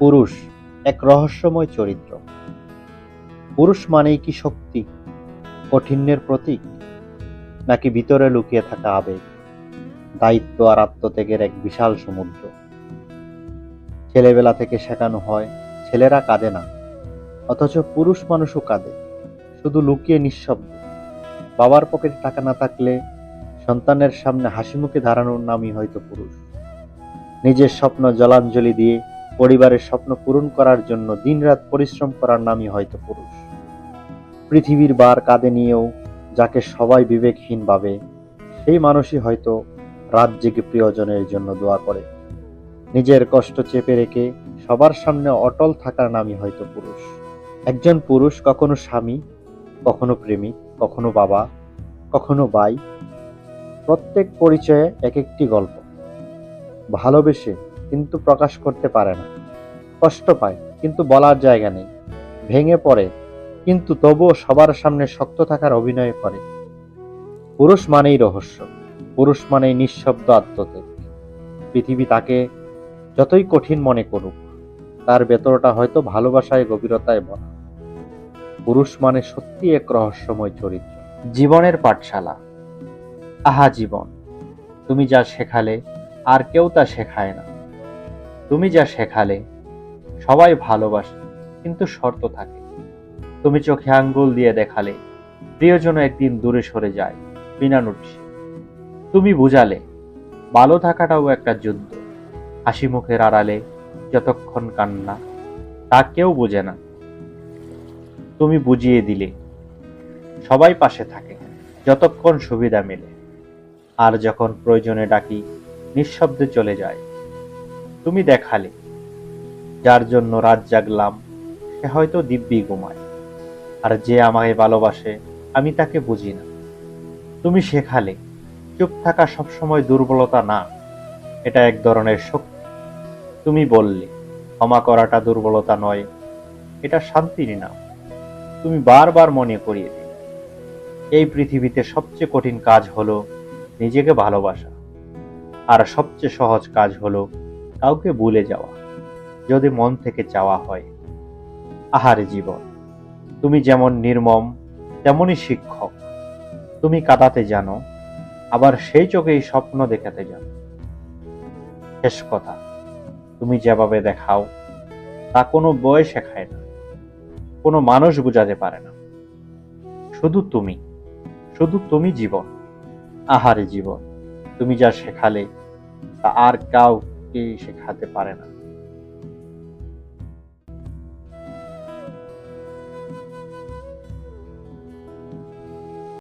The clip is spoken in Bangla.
পুরুষ এক রহস্যময় চরিত্র। পুরুষ মানেই কি শক্তি, কঠিন্যের প্রতীক, নাকি ভিতরে লুকিয়ে থাকা আবেগ, দায়িত্ব আর আত্মত্যাগের এক বিশাল সমুদ্র? ছেলেবেলা থেকে শেখানো হয়, ছেলেরা কাঁদে না, অথচ পুরুষ মানুষও কাঁদে, শুধু লুকিয়ে নিঃশব্দ। বাবার পকেটে টাকা না থাকলে সন্তানের সামনে হাসি মুখে দাঁড়ানোর নামই হয়তো পুরুষ। নিজের স্বপ্ন জলাঞ্জলি দিয়ে পরিবারের স্বপ্ন পূরণ করার জন্য দিনরাত পরিশ্রম করার নামই হয়তো পুরুষ। পৃথিবীর বার কাঁধে নিয়েও যাকে সবাই বিবেকহীন ভাবে সেই মানুষই হয়তো রাত জেগে প্রিয়জনের জন্য দোয়া করে। নিজের কষ্ট চেপে রেখে সবার সামনে অটল থাকার নামই হয়তো পুরুষ। একজন পুরুষ কখনো স্বামী, কখনো প্রেমিক কখনো বাবা, কখনো বাই প্রত্যেক পরিচয়ে এক একটি গল্প। ভালোবেসে কিন্তু প্রকাশ করতে পারে না। কষ্ট পায়, কিন্তু বলার জায়গা নেই। ভেঙে পড়ে, কিন্তু তবুও সবার সামনে শক্ত থাকার অভিনয় করে। পুরুষ মানেই রহস্য, পুরুষ মানেই নিঃশব্দ আত্মত্যাগ। পৃথিবী তাকে যতই কঠিন মনে করুক, তার ভেতরটা হয়তো ভালোবাসায় গভীরতায় বলা পুরুষ মানে সত্যি এক রহস্যময় চরিত্র। জীবনের পাঠশালা। আহা জীবন, তুমি যা শেখালে, আর কেউ তা শেখায় না। তুমি যা শেখালে, সবাই ভালোবাসে, কিন্তু শর্ত থাকে। তুমি চোখে আঙ্গুল দিয়ে দেখালে, প্রিয়জন একদিন দূরে সরে যায়, বিনা নোটিশে। তুমি বুঝালে, ভালো থাকাটাও একটা যুদ্ধ। হাসি মুখের আড়ালে, যতক্ষণ কান্না, তা কেউ বোঝে না। তুমি বুঝিয়ে দিলে, সবাই পাশে থাকে, যতক্ষণ সুবিধা মেলে। আর যখন প্রয়োজনে ডাকি, নিঃশব্দে চলে যায়। তুমি দেখালে। যার জন্য রাত জাগলাম, সে হয়তো দিব্যি ঘুমায়। আর যে আমাকে ভালোবাসে, আমি তাকে বুঝি না। তুমি শেখালে, চুপ থাকা সবসময় দুর্বলতা না, এটা এক ধরনের শক্তি। তুমি বললে, ক্ষমা করাটা দুর্বলতা নয়, এটা শান্তির নাম। তুমি বারবার মনে করিয়ে দিলে। এই পৃথিবীতে সবচেয়ে কঠিন কাজ হলো নিজেকে ভালোবাসা। আর সবচেয়ে সহজ কাজ হলো কাউকে ভুলে যাওয়া। যদি মন থেকে চাওয়া হয়, আহারে জীবন। তুমি যেমন নির্মম, তেমনই শিক্ষক। তুমি কাঁদাতে জানো, আবার সেই চোখেই স্বপ্ন দেখাতে জানো। শেষ কথা, তুমি যেভাবে দেখাও, তা কোনো বয় শেখায় না। কোনো মানুষ বুঝাতে পারে না। শুধু তুমি শুধু তুমি জীবন, আহারে জীবন। তুমি যা শেখালে, তা আর কাউকে শেখাতে পারে না।